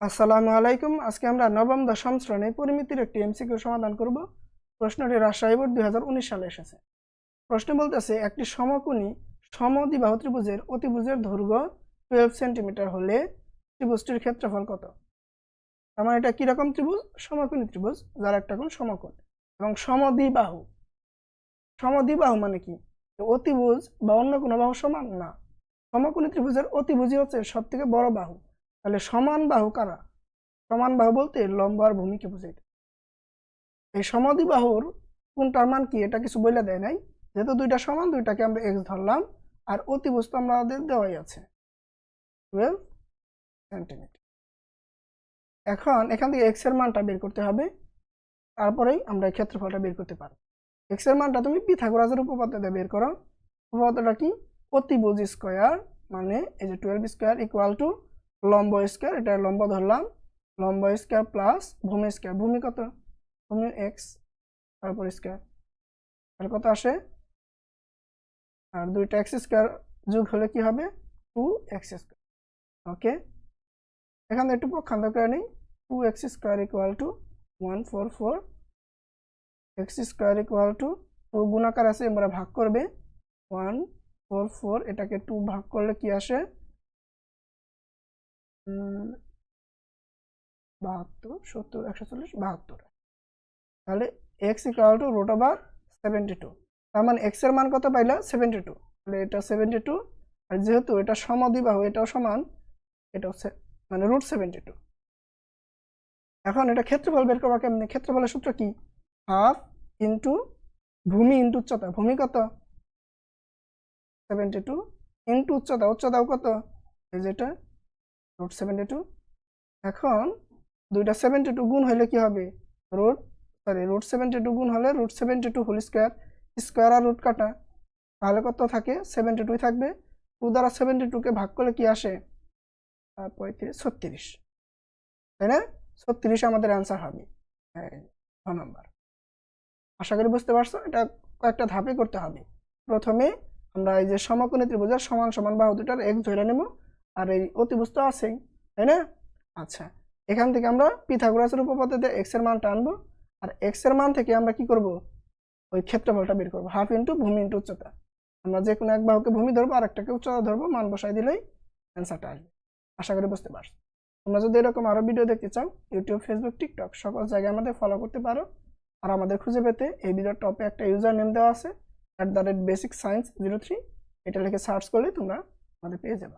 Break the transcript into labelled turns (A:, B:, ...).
A: আসসালামু আলাইকুম। আজকে আমরা নবম, দশম শ্রেণি পরিমিতির একটি এমসিকিউ সমাধান করব। প্রশ্নটি রাজশাহী বোর্ড দুই হাজার উনিশ সালে এসেছে। প্রশ্ন বলতেছে, একটি সমকোণী সমদ্বিবাহু ত্রিভুজের অতিভুজের দৈর্ঘ্য টুয়েলভ সেন্টিমিটার হলে ত্রিভুজটির ক্ষেত্রফল কত? তার মানে এটা কীরকম ত্রিভুজ? সমকোণী ত্রিভুজ, যার একটা কোণ সমকোণ। এবং সমদ্বিবাহু। সমদ্বিবাহু মানে কি? অতিভুজ বা অন্য কোনো বাহু সমান না। সমকোণী ত্রিভুজের অতিভুজই হচ্ছে সবথেকে বড় বাহু। তাহলে সমান বাহু কারা? সমান বাহু বলতে লম্ব আর ভূমিকে বোঝাইতে এই সমাধিবাহুর কোনটার মান কি? এটা কিছু বলে দেয় নাই। যেহেতু দুইটা সমান, দুইটাকে আমরা এক্স ধরলাম। আর অতিভুজ তো আমাদের দেওয়াই আছে। টুয়েলভ সেন্টিমিটার এখন এখান থেকে এক্সের মানটা বের করতে হবে। তারপরেই আমরা ক্ষেত্রফলটা বের করতে পারব। এক্সের মানটা তুমি পিথাগোরাসের উপপাদ্য দিয়ে বের করো। উপপাদ্যটা কি? অতিভুজ স্কোয়ার মানে এই যে টুয়েলভ স্কোয়ার ইকুয়াল টু লম্ব স্কোয়ার, এটা লম্ব ধরলাম। লম্ব স্কোয়ার প্লাস ভূমি স্কোয়ার। ভূমি কত? ভূমি এক্স তারপর স্কোয়ার। তাহলে কত আসে? আর দুইটা এক্স স্কোয়ার যোগ হলে কি হবে? Two X square. ওকে? এখানে একটু পক্ষান্তর করে নিই। Two X square equal to one four four X square equal to two গুণাকার আছে আমরা ভাগ করবে। ওয়ান ফোর ফোর এটাকে টু ভাগ করলে কি আসে? বাহাত্তর, সত্তর, একশো চল্লিশ, বাহাত্তর। তাহলে X equal to root over seventy two তার মানে এক্সের মান কত পাইলা? সেভেন্টি টু তাহলে এটা সেভেন্টি টু আর যেহেতু এটা সমদ্বিবাহু, এটাও সমান এটা হচ্ছে মানে রুট সেভেন্টি টু এখন এটা ক্ষেত্রফল বের করবা কেমনি? ক্ষেত্রফলের সূত্র কি? হাফ ইন্টু ভূমি ইন্টু উচ্চতা। ভূমি কত? সেভেন্টি টু ইন্টু উচ্চতা। উচ্চতাও কত? এই যেটা রুট সেভেন্টি টু এখন দুইটা সেভেন্টি টু গুণ হলে কি হবে? Root sorry root seventy two গুণ হলে root seventy two whole square square আর রুট কাটা। তাহলে কত থাকে? সেভেন্টি টুই থাকবে। টু দ্বারা সেভেন্টি টুকে ভাগ করলে কি আসে? পঁয়ত্রিশ, ছত্রিশ। তাই না? ছত্রিশ আমাদের অ্যান্সার হবে। হ্যাঁ ছ নম্বর। আশা করি বুঝতে পারছ? এটা কয়েকটা ধাপে করতে হবে। প্রথমে আমরা এই যে সমকোণী ত্রিভুজের সমান সমান বাহু দুটার এক ধরে নেব। আর এই অতিভুজ তো আছেই তাই না? আচ্ছা এখান থেকে আমরা পিথাগোরাসের উপপাদ্যতে এক্সের মানটা আনব, আর এক্সের মান থেকে আমরা কি করব? ওই ক্ষেত্রফলটা বের করব হাফ ইন্টু ভূমি ইন্টু উচ্চতা। আমরা যে কোনো এক বাহুকে ভূমি ধরবো আর একটাকে উচ্চতা ধরবো, মান বসাই দিলেই অ্যান্সারটা আসবে। আশা করি বুঝতে পারছ। তোমরা যদি এরকম আরও ভিডিও দেখতে চাও ইউটিউব ফেসবুক টিকটক সকল জায়গায় আমাদের ফলো করতে পারো। আর আমাদের খুঁজে পেতে এই ভিডিওর টপে একটা ইউজার নেম দেওয়া আছে at the rate basic science zero three এটা লিখে সার্চ করলে তোমরা আমাদের পেয়ে যাবে।